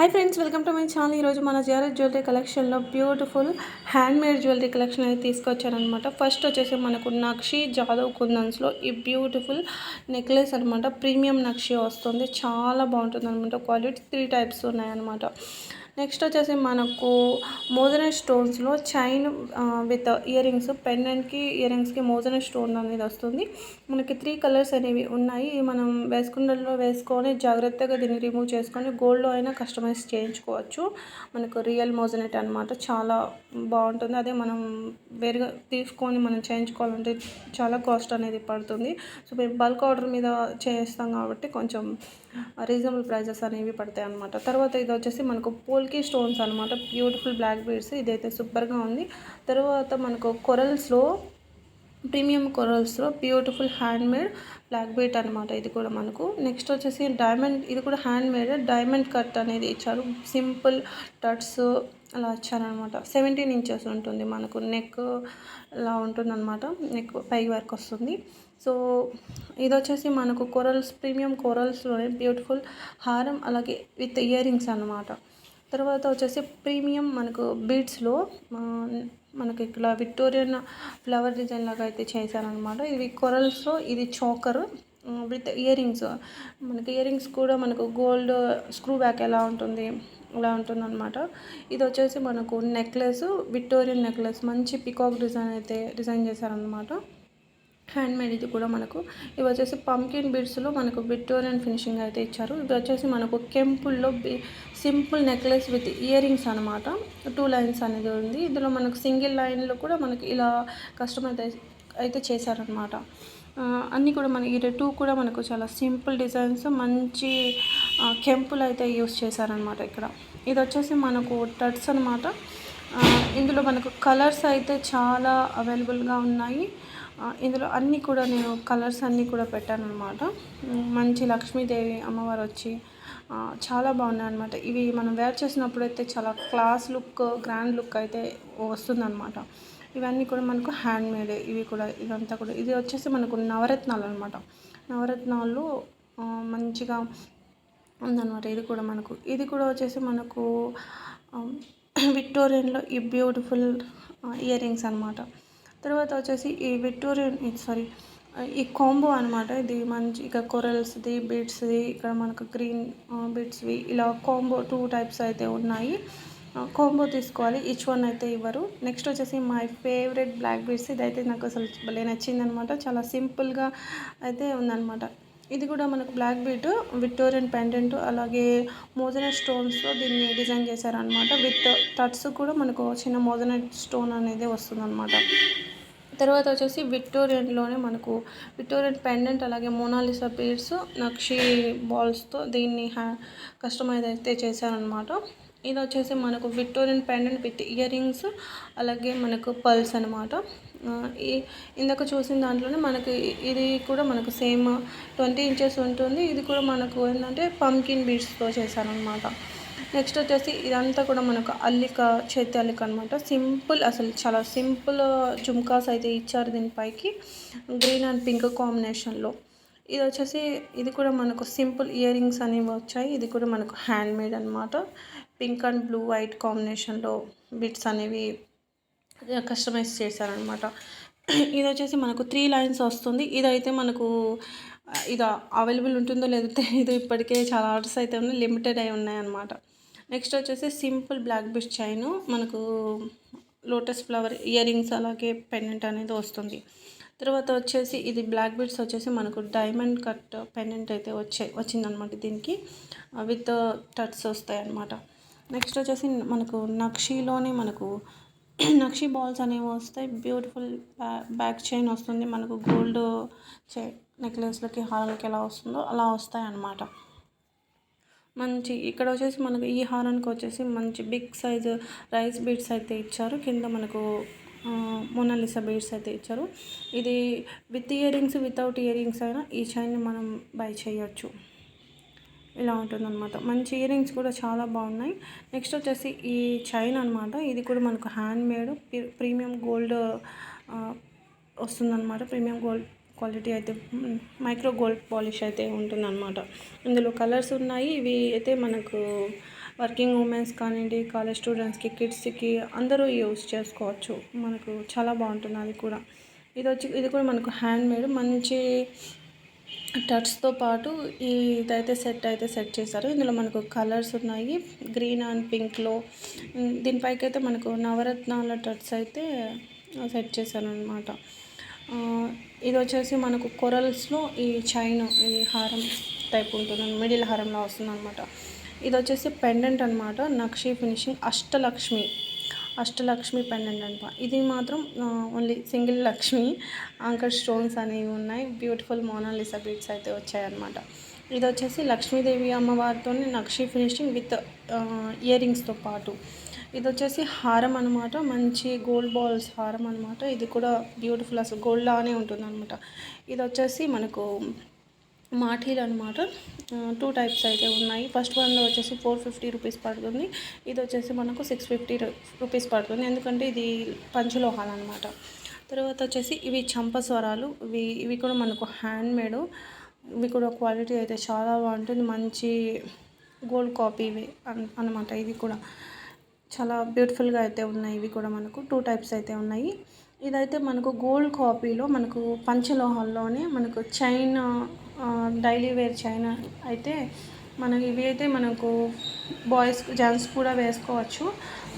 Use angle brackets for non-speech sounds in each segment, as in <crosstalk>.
Hi friends welcome to my channel ఈరోజు మన GRS jewellery కలెక్షన్లో beautiful hand made jewellery collection అయితే తీసుకొచ్చారనమాట ఫస్ట్ వచ్చేసి మనకు నక్షి జాదవ్ కుందన్స్లో ఈ బ్యూటిఫుల్ నెక్లెస్ అనమాట ప్రీమియం నక్షి వస్తుంది. చాలా బాగుంటుంది అనమాట క్వాలిటీ త్రీ టైప్స్ ఉన్నాయన్నమాట. నెక్స్ట్ వచ్చేసి మనకు మోజన స్టోన్స్లో చైన్ విత్ ఇయర్ రింగ్స్ పెండెంట్కి ఇయర్ రింగ్స్కి మోజన స్టోన్ అనేది వస్తుంది. మనకి త్రీ కలర్స్ అనేవి ఉన్నాయి. మనం వేసుకున్నలో వేసుకొని జాగ్రత్తగా దీన్ని రిమూవ్ చేసుకొని గోల్డ్లో అయినా కస్టమైజ్ చేయించుకోవచ్చు. మనకు రియల్ మోజనెట్ అనమాట చాలా బాగుంటుంది. అదే మనం వేరుగా తీసుకొని మనం చేయించుకోవాలంటే చాలా కాస్ట్ అనేది పడుతుంది. సో మేము బల్క్ ఆర్డర్ మీద చేస్తాం కాబట్టి కొంచెం రీజనబుల్ ప్రైజెస్ అనేవి పడతాయి అనమాట తర్వాత ఇది వచ్చేసి మనకు పోల్కి స్టోన్స్ అనమాట బ్యూటిఫుల్ బ్లాక్ బీడ్స్ ఇదైతే సూపర్గా ఉంది. తర్వాత మనకు కొరల్స్లో ప్రీమియం కొరల్స్లో బ్యూటిఫుల్ హ్యాండ్మేడ్ బ్లాక్ బీట్ అనమాట ఇది కూడా మనకు. నెక్స్ట్ వచ్చేసి డైమండ్ ఇది కూడా హ్యాండ్మేడ్ డైమండ్ కట్ అనేది ఇచ్చారు. సింపుల్ టట్స్ అలా ఇచ్చారనమాట సెవెంటీన్ ఇంచెస్ ఉంటుంది మనకు. నెక్ ఇలా ఉంటుందన్నమాట. నెక్ పై వరకు వస్తుంది. సో ఇది వచ్చేసి మనకు కొరల్స్ ప్రీమియం కొరల్స్లోనే బ్యూటిఫుల్ హారం అలాగే విత్ ఇయర్ రింగ్స్ అనమాట తర్వాత వచ్చేసి ప్రీమియం మనకు బీడ్స్లో మనకి ఇక్కడ విక్టోరియన్ ఫ్లవర్ డిజైన్ లాగా అయితే చేశారనమాట ఇది కొరల్స్లో ఇది చోకర్ విత్ ఇయర్ రింగ్స్ మనకి ఇయర్ రింగ్స్ కూడా మనకు గోల్డ్ స్క్రూ బ్యాక్ ఎలా ఉంటుంది ఇలా ఉంటుంది అనమాట ఇది వచ్చేసి మనకు నెక్లెస్ విక్టోరియన్ నెక్లెస్ మంచి పికాక్ డిజైన్ అయితే డిజైన్ చేశారనమాట హ్యాండ్ మేడ్ ఇది కూడా మనకు. ఇవి వచ్చేసి పంకిన్ బీడ్స్లో మనకు విక్టోరియన్ ఫినిషింగ్ అయితే ఇచ్చారు. ఇది వచ్చేసి మనకు కెంపుల్లో సింపుల్ నెక్లెస్ విత్ ఇయరింగ్స్ అనమాట టూ లైన్స్ అనేది ఉంది. ఇందులో మనకు సింగిల్ లైన్లో కూడా మనకి ఇలా కస్టమైజ్ అయితే చేశారనమాట అన్నీ కూడా మన ఈ టూ కూడా మనకు చాలా సింపుల్ డిజైన్స్ మంచి కెంపులు అయితే యూస్ చేశారనమాట ఇక్కడ. ఇది వచ్చేసి మనకు టట్స్ అనమాట ఇందులో మనకు కలర్స్ అయితే చాలా అవైలబుల్గా ఉన్నాయి. ఇందులో అన్నీ కూడా నేను కలర్స్ అన్నీ కూడా పెట్టాను అనమాట మంచి లక్ష్మీదేవి అమ్మవారు వచ్చి చాలా బాగున్నాయి అనమాట ఇవి మనం వేర్ చేసినప్పుడు అయితే చాలా క్లాస్ లుక్ గ్రాండ్ లుక్ అయితే వస్తుందన్నమాట. ఇవన్నీ కూడా మనకు హ్యాండ్ మేడ్ ఇవి కూడా ఇదంతా కూడా. ఇది వచ్చేసి మనకు నవరత్నాలు అనమాట నవరత్నాలు మంచిగా ఉందన్నమాట. ఇది కూడా మనకు. ఇది కూడా వచ్చేసి మనకు విక్టోరియన్లో ఈ బ్యూటిఫుల్ ఇయర్ రింగ్స్ అనమాట తర్వాత వచ్చేసి ఈ విక్టోరియన్ సారీ ఈ కాంబో అనమాట ఇది మంచి ఇక కొరల్స్ది బీడ్స్ది ఇక్కడ మనకు గ్రీన్ బీట్స్వి ఇలా కాంబో టూ టైప్స్ అయితే ఉన్నాయి. కాంబో తీసుకోవాలి. ఈచ్ వన్ అయితే ఇవ్వరు. నెక్స్ట్ వచ్చేసి మై ఫేవరెట్ బ్లాక్ బీట్స్. ఇది అయితే నాకు అసలు భలే నచ్చిందనమాట చాలా సింపుల్గా అయితే ఉందనమాట ఇది కూడా మనకు బ్లాక్ బీట్ విక్టోరియన్ పెండెంట్ అలాగే మోజన స్టోన్స్తో దీన్ని డిజైన్ చేశారనమాట విత్ టట్స్ కూడా మనకు చిన్న మోజన స్టోన్ అనేది వస్తుందన్నమాట. తర్వాత వచ్చేసి విక్టోరియన్లోనే మనకు విక్టోరియన్ పెండెంట్ అలాగే మోనాలిసా బీడ్స్ నక్షి బాల్స్తో దీన్ని హ్యా కస్టమైజ్ అయితే చేశారనమాట ఇది వచ్చేసి మనకు Victorian pendant with earrings అలాగే మనకు పల్స్ అనమాట ఈ ఇందాక చూసిన దాంట్లోనే మనకి ఇది కూడా మనకు సేమ్ ట్వంటీ ఇంచెస్ ఉంటుంది. ఇది కూడా మనకు ఏంటంటే పంకిన్ బీడ్స్తో చేశారనమాట నెక్స్ట్ వచ్చేసి ఇదంతా కూడా మనకు అల్లిక చేతి అల్లిక అనమాట సింపుల్ అసలు చాలా సింపుల్ జుమ్కాస్ అయితే ఇచ్చారు దీనిపైకి. గ్రీన్ అండ్ పింక్ కాంబినేషన్లో ఇది వచ్చేసి ఇది కూడా మనకు సింపుల్ ఇయర్ రింగ్స్ అనేవి వచ్చాయి. ఇది కూడా మనకు హ్యాండ్ మేడ్ అనమాట పింక్ అండ్ బ్లూ వైట్ కాంబినేషన్లో బిట్స్ అనేవి కస్టమైజ్ చేశారనమాట ఇది వచ్చేసి మనకు త్రీ లైన్స్ వస్తుంది. ఇదైతే మనకు ఇది అవైలబుల్ ఉంటుందో లేదో తెలియదు ఇప్పటికే చాలా ఆర్డర్స్ అయితే ఉన్నాయి. లిమిటెడ్ అయి ఉన్నాయన్నమాట నెక్స్ట్ వచ్చేసి సింపుల్ బ్లాక్ బిష్ చైన్. మనకు లోటస్ ఫ్లవర్ ఇయర్ రింగ్స్ అలాగే పెండెంట్ అనేది వస్తుంది. తర్వాత వచ్చేసి ఇది బ్లాక్ బిట్స్ వచ్చేసి మనకు డైమండ్ కట్ పెండెంట్ అయితే వచ్చే వచ్చిందనమాట దీనికి. విత్ టట్స్ వస్తాయి అన్నమాట నెక్స్ట్ వచ్చేసి మనకు నక్షీలోనే మనకు <clears throat> నక్షి బాల్స్ అనేవి వస్తాయి. బ్యూటిఫుల్ బ్యాక్ చైన్ వస్తుంది. మనకు గోల్డ్ చై నెక్లెస్లకి హారాలకి ఎలా వస్తుందో అలా వస్తాయి అన్నమాట మంచి ఇక్కడ వచ్చేసి మనకు ఈ హారానికి వచ్చేసి మంచి బిగ్ సైజు రైస్ బీడ్స్ అయితే ఇచ్చారు. కింద మనకు మోనాలిసా బీడ్స్ అయితే ఇచ్చారు. ఇది with earrings without earrings అయినా ఈ చైన్ని మనం బై చేయొచ్చు. ఇలా ఉంటుందన్నమాట. మంచి ఇయర్ రింగ్స్ కూడా చాలా బాగున్నాయి. నెక్స్ట్ వచ్చేసి ఈ చైన్ అనమాట ఇది కూడా మనకు హ్యాండ్ మేడ్ ప్రీమియం గోల్డ్ వస్తుందన్నమాట. ప్రీమియం గోల్డ్ క్వాలిటీ అయితే మైక్రో గోల్డ్ పాలిష్ అయితే ఉంటుందన్నమాట. ఇందులో కలర్స్ ఉన్నాయి. ఇవి అయితే మనకు వర్కింగ్ ఉమెన్స్ కానివ్వండి కాలేజ్ స్టూడెంట్స్కి కిడ్స్కి అందరూ యూస్ చేసుకోవచ్చు. మనకు చాలా బాగుంటుంది అది కూడా. ఇది వచ్చి ఇది కూడా మనకు హ్యాండ్ మేడ్ మంచి టచ్తో పాటు ఇదైతే సెట్ అయితే సెట్ చేశారు. ఇందులో మనకు కలర్స్ ఉన్నాయి. గ్రీన్ అండ్ పింక్లో దీనిపైకి అయితే మనకు నవరత్నాల టచ్ అయితే సెట్ చేశారు అనమాట ఇది వచ్చేసి మనకు కొరల్స్లో ఈ చైన్ ఈ హారం టైప్ ఉంటుంది. మిడిల్ హారంలో వస్తుంది అనమాట ఇది వచ్చేసి పెండెంట్ అనమాట నక్షి ఫినిషింగ్ అష్టలక్ష్మి. అష్టలక్ష్మి పెండెంట్ అనమాట ఇది మాత్రం ఓన్లీ సింగిల్ లక్ష్మి. అంకర్ స్టోన్స్ అనేవి ఉన్నాయి. బ్యూటిఫుల్ మోనాలిసా బీట్స్ అయితే వచ్చాయన్నమాట. ఇది వచ్చేసి లక్ష్మీదేవి అమ్మవారితో నక్షి ఫినిషింగ్ విత్ ఇయర్ రింగ్స్తో పాటు. ఇది వచ్చేసి హారం అనమాట మంచి గోల్డ్ బాల్స్ హారం అనమాట ఇది కూడా బ్యూటిఫుల్ అసలు గోల్డ్ లానే ఉంటుంది అనమాట ఇది వచ్చేసి మనకు మాఠీలు అనమాట టూ టైప్స్ అయితే ఉన్నాయి. ఫస్ట్ వన్లో వచ్చేసి ఫోర్ ఫిఫ్టీ రూపీస్ పడుతుంది. ఇది వచ్చేసి మనకు సిక్స్ ఫిఫ్టీ రూపీస్ పడుతుంది. ఎందుకంటే ఇది పంచలోహాలు అనమాట తర్వాత వచ్చేసి ఇవి చంపస్వరాలు ఇవి ఇవి కూడా మనకు హ్యాండ్ మేడ్ ఇవి కూడా క్వాలిటీ అయితే చాలా బాగుంటుంది. మంచి గోల్డ్ కాపీ ఇవి అనమాట ఇవి కూడా. చాలా బ్యూటిఫుల్గా అయితే ఉన్నాయి. ఇవి కూడా మనకు టూ టైప్స్ అయితే ఉన్నాయి. ఇదైతే మనకు గోల్డ్ కాపీలో మనకు పంచలోహాల్లోనే మనకు చైన్ డైలీ వేర్ చైన్ అయితే మనకి ఇవి అయితే మనకు బాయ్స్ జెంట్స్ కూడా వేసుకోవచ్చు.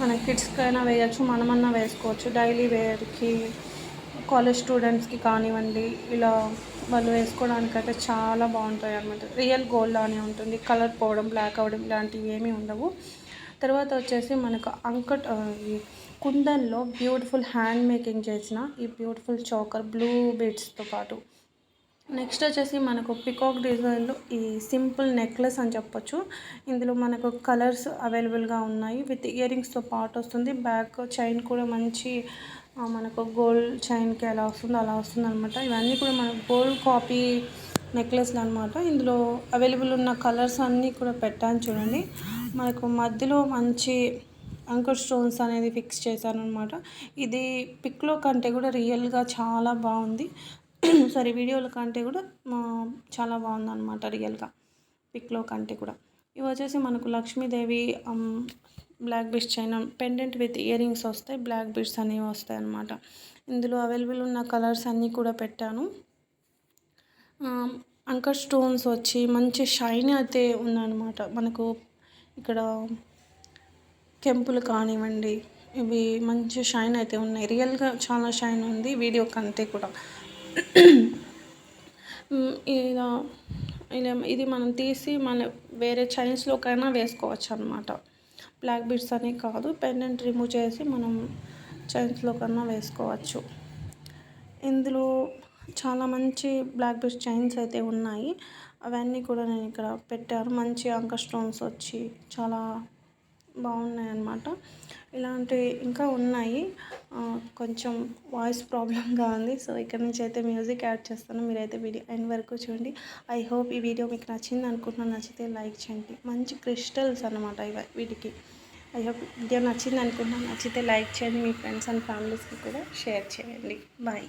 మన కిడ్స్కైనా వేయచ్చు మనమన్నా వేసుకోవచ్చు. డైలీ వేర్కి కాలేజ్ స్టూడెంట్స్కి కానివ్వండి ఇలా వాళ్ళు వేసుకోవడానికి అయితే చాలా బాగుంటాయి అనమాట రియల్ గోల్డ్ లానే ఉంటుంది. కలర్ పోవడం బ్లాక్ అవ్వడం ఇలాంటివి ఏమీ ఉండవు. తర్వాత వచ్చేసి మనకు అంకట్ కుందన్లో బ్యూటిఫుల్ హ్యాండ్ మేకింగ్ చేసిన ఈ బ్యూటిఫుల్ చోకర్ బ్లూ బీడ్స్తో పాటు. నెక్స్ట్ వచ్చేసి మనకు పికాక్ డిజైన్లో ఈ సింపుల్ నెక్లెస్ అని చెప్పొచ్చు. ఇందులో మనకు కలర్స్ అవైలబుల్గా ఉన్నాయి. విత్ ఇయర్ రింగ్స్తో పాటు వస్తుంది. బ్యాక్ చైన్ కూడా మంచి మనకు గోల్డ్ చైన్కి ఎలా వస్తుందో అలా వస్తుంది అనమాట ఇవన్నీ కూడా మనకు గోల్డ్ కాపీ నెక్లెస్లు అనమాట ఇందులో అవైలబుల్ ఉన్న కలర్స్ అన్నీ కూడా పెట్టాను చూడండి. మనకు మధ్యలో మంచి అంకుర్ స్టోన్స్ అనేది ఫిక్స్ చేశాను అనమాట ఇది పిక్లో కంటే కూడా రియల్గా చాలా బాగుంది. <clears throat> సారీ వీడియోల కంటే కూడా చాలా బాగుంది అనమాట రియల్గా పిక్లో కంటే కూడా. ఇవి వచ్చేసి మనకు Lakshmidevi black beads chain pendant with earrings వస్తాయి. బ్లాక్ బిడ్స్ అనేవి వస్తాయి అనమాట ఇందులో అవైలబుల్ ఉన్న కలర్స్ అన్నీ కూడా పెట్టాను. అంకర్ స్టోన్స్ వచ్చి మంచి షైన్ అయితే ఉందన్నమాట. మనకు ఇక్కడ కెంపులు కానివ్వండి ఇవి మంచి షైన్ అయితే ఉన్నాయి. రియల్గా చాలా షైన్ ఉంది వీడియో కంటే కూడా. ఇలా ఇలా ఇది మనం తీసి మన వేరే చైన్స్లోకైనా వేసుకోవచ్చు అనమాట బ్లాక్ బీడ్స్ అనే కాదు పెండెంట్ రిమూవ్ చేసి మనం చైన్స్లో కన్నా వేసుకోవచ్చు. ఇందులో చాలా మంచి బ్లాక్ బీడ్స్ చైన్స్ అయితే ఉన్నాయి. అవన్నీ కూడా నేను ఇక్కడ పెట్టాను. మంచి అంక స్టోన్స్ వచ్చి చాలా బాగున్నాయి అన్నమాట ఇలాంటివి ఇంకా ఉన్నాయి. కొంచెం వాయిస్ ప్రాబ్లంగా ఉంది. సో ఇక్కడ నుంచి అయితే మ్యూజిక్ యాడ్ చేస్తాను. మీరైతే వీడియో ఎండ్ వరకు చూడండి. ఐ హోప్ ఈ వీడియో మీకు నచ్చింది అనుకుంటున్నాను నచ్చితే లైక్ చేయండి. మంచి క్రిస్టల్స్ అనమాట ఇవి వీటికి. ఐ హోప్ వీడియో నచ్చింది అనుకుంటున్నాను నచ్చితే లైక్ చేయండి. మీ ఫ్రెండ్స్ అండ్ ఫ్యామిలీస్కి కూడా షేర్ చేయండి. Bye.